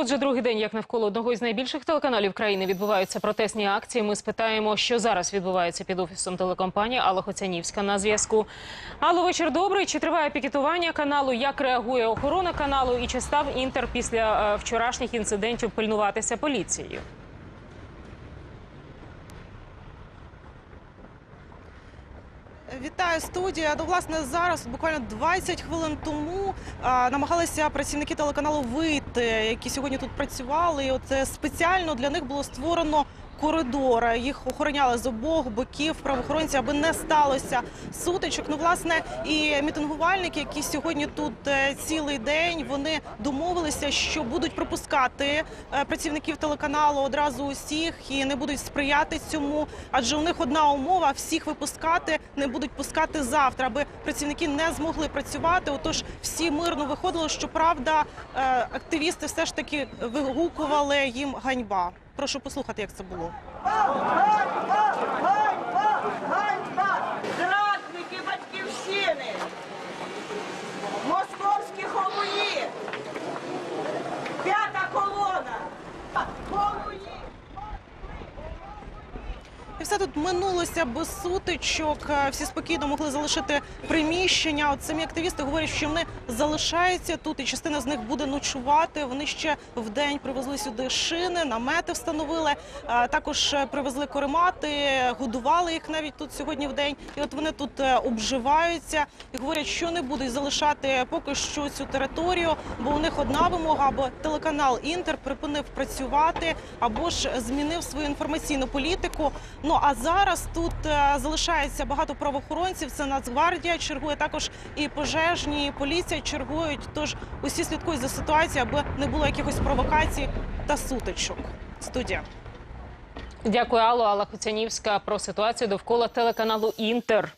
Отже, другий день, як навколо одного із найбільших телеканалів країни відбуваються протестні акції. Ми спитаємо, що зараз відбувається під офісом телекомпанії Алла Хоцянівська на зв'язку. Алло, вечір добрий. Чи триває пікетування каналу? Як реагує охорона каналу? І чи став інтер після е, вчорашніх інцидентів пильнуватися поліцією? Вітаю студія. Ну, власне, зараз буквально 20 хвилин тому а, намагалися працівники телеканалу вийти, які сьогодні тут працювали. І от е, спеціально для них було створено коридор. Їх охороняли з обох боків правоохоронці, аби не сталося сутичок. Ну, власне, і мітингувальники, які сьогодні тут е, цілий день, вони домовилися, що будуть пропускати е, працівників телеканалу одразу усіх і не будуть сприяти цьому. Адже у них одна умова: всіх випускати не будуть пускати завтра, аби працівники не змогли працювати. Отож, всі мирно виходили. Щоправда, е, активісти все ж таки вигукували їм ганьба. Прошу послухати, як це було. Зрадники все тут минулося без сутичок. Е, Всі спокійно могли залишити приміщення. От самі активісти говорять, що вони залишаються тут, і частина з них буде ночувати. Вони ще в день привезли сюди шини, намети встановили. Е, Також е, привезли коремати, годували їх навіть тут сьогодні в день. І от вони тут обживаються і говорять, що не будуть залишати поки що цю територію, бо у них одна вимога, або телеканал Інтер припинив працювати, або ж змінив свою інформаційну політику. Ну а зараз тут е, залишається багато правоохоронців. Це Нацгвардія чергує також і пожежні, і поліція чергують. Тож усі слідкують за ситуацією, аби не було якихось провокацій та сутичок. Студія. Дякую, Алло. Алла Хуцянівська про ситуацію довкола телеканалу Інтер.